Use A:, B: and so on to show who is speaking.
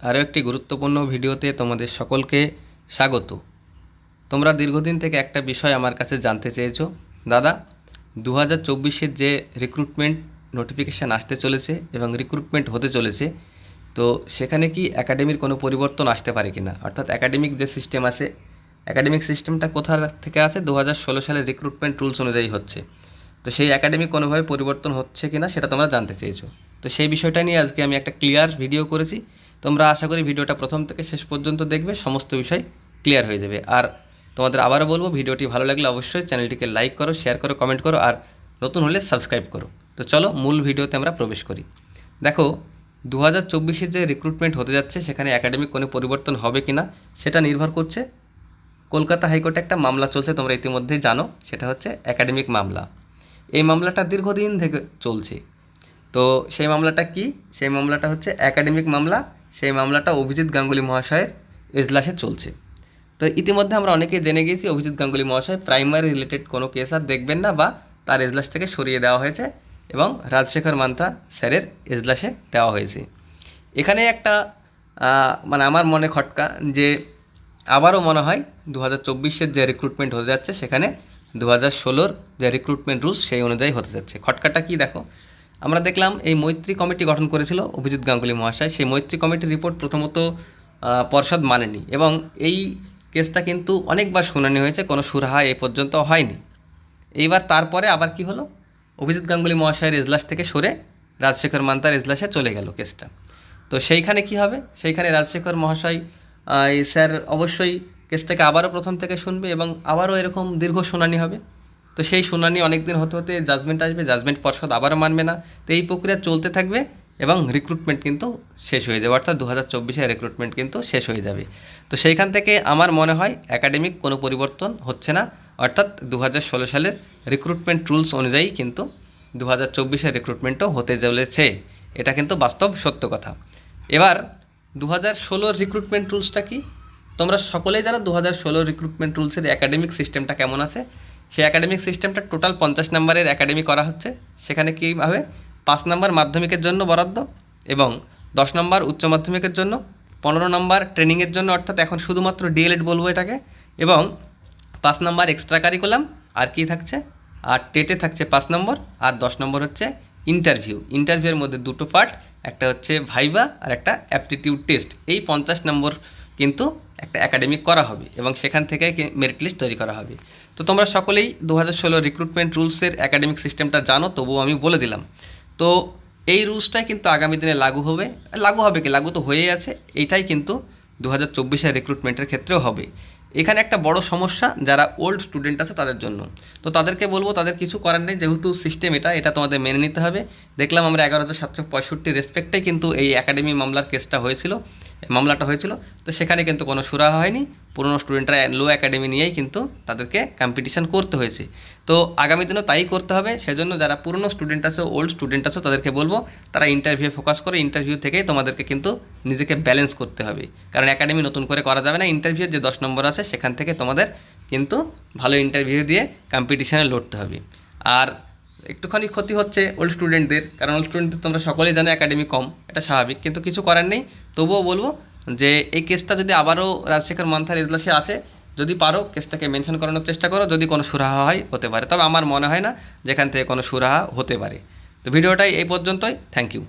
A: আরও একটি গুরুত্বপূর্ণ ভিডিওতে তোমাদের সকলকে স্বাগত। তোমরা দীর্ঘদিন থেকে একটা বিষয় আমার কাছে জানতে চেয়েছো। দাদা দু হাজার চব্বিশের যে রিক্রুটমেন্ট নোটিফিকেশান আসতে চলেছে এবং রিক্রুটমেন্ট হতে চলেছে, তো সেখানে কি একাডেমির কোনো পরিবর্তন আসতে পারে কি না অর্থাৎ একাডেমিক যে সিস্টেম আছে একাডেমিক সিস্টেমটা কোথা থেকে আছে? দু হাজার ষোলো সালের রিক্রুটমেন্ট রুলস অনুযায়ী হচ্ছে। তো সেই একাডেমিক কোনোভাবে পরিবর্তন হচ্ছে কি না সেটা তোমরা জানতে চেয়েছো। তো সেই বিষয়টা নিয়ে আজকে আমি একটা ক্লিয়ার ভিডিও করেছি। তোমরা আশা করি ভিডিওটা প্রথম থেকে শেষ পর্যন্ত দেখবে, সমস্ত বিষয় ক্লিয়ার হয়ে যাবে। আর তোমাদের আবারও বলব, ভিডিওটি ভালো লাগলে অবশ্যই চ্যানেলটিকে লাইক করো শেয়ার করো কমেন্ট করো, আর নতুন হলে সাবস্ক্রাইব করো। তো চলো, মূল ভিডিওতে আমরা প্রবেশ করি। দেখো দু হাজার চব্বিশের যে রিক্রুটমেন্ট হতে যাচ্ছে, সেখানে একাডেমিক কোনো পরিবর্তন হবে কি না সেটা নির্ভর করছে। কলকাতা হাইকোর্টে একটা মামলা চলছে, তোমরা ইতিমধ্যেই জানো, সেটা হচ্ছে একাডেমিক মামলা। এই মামলাটা দীর্ঘদিন থেকে চলছে। তো সেই মামলাটা কি? সেই মামলাটা হচ্ছে একাডেমিক মামলা সেই মামলাটা অভিজিৎ গাঙ্গুলি মহাশয়ের এজলাসে চলছে। তো ইতিমধ্যে আমরা অনেকেই জেনে গেছি অভিজিৎ গাঙ্গুলি মহাশয় প্রাইমারি রিলেটেড কোনো কেস আর দেখবেন না বা তার এজলাস থেকে সরিয়ে দেওয়া হয়েছে এবং রাজশেখর মান্থা স্যারের এজলাসে দেওয়া হয়েছে। এখানে একটা মানে আমার মনে খটকা যে আবারও মনে হয় দু হাজার চব্বিশের যে রিক্রুটমেন্ট হতে যাচ্ছে সেখানে দু হাজার ষোলোর যে রিক্রুটমেন্ট রুলস সেই অনুযায়ী হতে যাচ্ছে। খটকাটা কি দেখো? আমরা দেখলাম এই মৈত্রী কমিটি গঠন করেছিল অভিজিৎ গাঙ্গুলি মহাশয়। সেই মৈত্রী কমিটির রিপোর্ট প্রথমত পর্ষদ মানেনি এবং এই কেসটা কিন্তু অনেকবার শুনানি হয়েছে, কোনো সুরাহা এ পর্যন্ত হয়নি। এইবার তারপরে আবার কি হলো? অভিজিৎ গাঙ্গুলি মহাশয়ের এজলাস থেকে সরে রাজশেখর মান্তার এজলাসে চলে গেল কেসটা। তো সেইখানে কি হবে? সেইখানে রাজশেখর মহাশয় স্যার অবশ্যই কেসটাকে আবারও প্রথম থেকে শুনবে এবং আবারও এরকম দীর্ঘ শুনানি হবে। তো সেই শুনানি অনেক দিন হতে হতে জাজমেন্ট আসবে জাজমেন্ট পর্ষদ আবারও মানবে না। তো এই প্রক্রিয়া চলতে থাকবে এবং রিক্রুটমেন্ট কিন্তু শেষ হয়ে যাবে, অর্থাৎ দু হাজার চব্বিশে রিক্রুটমেন্ট কিন্তু শেষ হয়ে যাবে। তো সেইখান থেকে আমার মনে হয় একাডেমিক কোনো পরিবর্তন হচ্ছে না, অর্থাৎ দু হাজার ষোলো সালের রিক্রুটমেন্ট রুলস অনুযায়ী কিন্তু দু হাজার চব্বিশের রিক্রুটমেন্টও হতে চলেছে। এটা কিন্তু বাস্তব সত্য কথা। এবার দু হাজার ষোলোর রিক্রুটমেন্ট রুলসটা কি? তোমরা সকলেই জানো দু হাজার ষোলো রিক্রুটমেন্ট রুলসের একাডেমিক সিস্টেমটা কেমন আছে? সেই একাডেমিক সিস্টেমটা টোটাল পঞ্চাশ নম্বরের একাডেমি করা হচ্ছে। সেখানে কী হবে? পাঁচ নম্বর মাধ্যমিকের জন্য বরাদ্দ এবং দশ নম্বর উচ্চ মাধ্যমিকের জন্য, পনেরো নম্বর ট্রেনিংয়ের জন্য, অর্থাৎ এখন শুধুমাত্র ডিএলএড বলব এটাকে, এবং পাঁচ নম্বর এক্সট্রা কারিকুলাম আর কি থাকছে? আর টেটে থাকছে পাঁচ নম্বর, আর দশ নম্বর হচ্ছে ইন্টারভিউ ইন্টারভিউয়ের মধ্যে দুটো পার্ট একটা হচ্ছে ভাইবা আর একটা অ্যাপটিটিউড টেস্ট এই পঞ্চাশ নম্বর কিন্তু একটা একাডেমিক করা হবে এবং সেখান থেকে মেরিট লিস্ট তৈরি করা হবে। তো তোমরা সকলেই দু হাজার ষোলো রিক্রুটমেন্ট রুলসের একাডেমিক সিস্টেমটা জানো, তবুও আমি বলে দিলাম। তো এই রুলসটাই কিন্তু আগামী দিনে লাগু হবে। লাগু হবে কি? লাগু তো হয়েই আছে। এইটাই কিন্তু দু হাজার চব্বিশের রিক্রুটমেন্টের ক্ষেত্রেও হবে। এখানে একটা বড় সমস্যা যারা ওল্ড স্টুডেন্ট আছে তাদের জন্য। তো তাদেরকে বলব, তাদের কিছু করার নেই, যেহেতু সিস্টেম এটা এটা তোমাদের মেনে নিতে হবে। দেখলাম আমরা এগারো হাজার সাতশো পঁয়ষট্টি রেসপেক্টে কিন্তু এই একাডেমি মামলার কেসটা হয়েছিল মামলাটা হয়েছিল, তো সেখানে কিন্তু কোনো সুরাহা হয়নি। পুরনো স্টুডেন্টরা লো একাডেমি নিয়েই কিন্তু তাদেরকে কম্পিটিশান করতে হয়েছে। তো আগামী দিনেও তাই করতে হবে, সেজন্য যারা পুরনো স্টুডেন্ট আছে ওল্ড স্টুডেন্ট আছে, তাদেরকে বলব, তারা ইন্টারভিউ ফোকাস করে ইন্টারভিউ থেকেই তোমাদেরকে কিন্তু নিজেকে ব্যালেন্স করতে হবে। কারণ একাডেমি নতুন করে করা যাবে না ইন্টারভিউর যে দশ নম্বর আছে, সেখান থেকে তোমাদের কিন্তু ভালো ইন্টারভিউ দিয়ে কম্পিটিশানে লড়তে হবে। আর একটুখানি ক্ষতি হচ্ছে ওল্ড স্টুডেন্টদের কারণ ওল্ড স্টুডেন্টদের তোমরা সকলেই জানো একাডেমি কম, এটা স্বাভাবিক, কিন্তু কিছু করার নেই। তবুও বলব যে এই কেসটা যদি আবারও রাজশেখর মান্থার এজলাসে আসে যদি পারো কেসটাকে মেনশন করানোর চেষ্টা করো, যদি কোনো সুরাহা হয়, হতে পারে। তবে আমার মনে হয় না যেখান থেকে কোনো সুরাহা হতে পারে। তো ভিডিওটাই এই পর্যন্তই। Thank you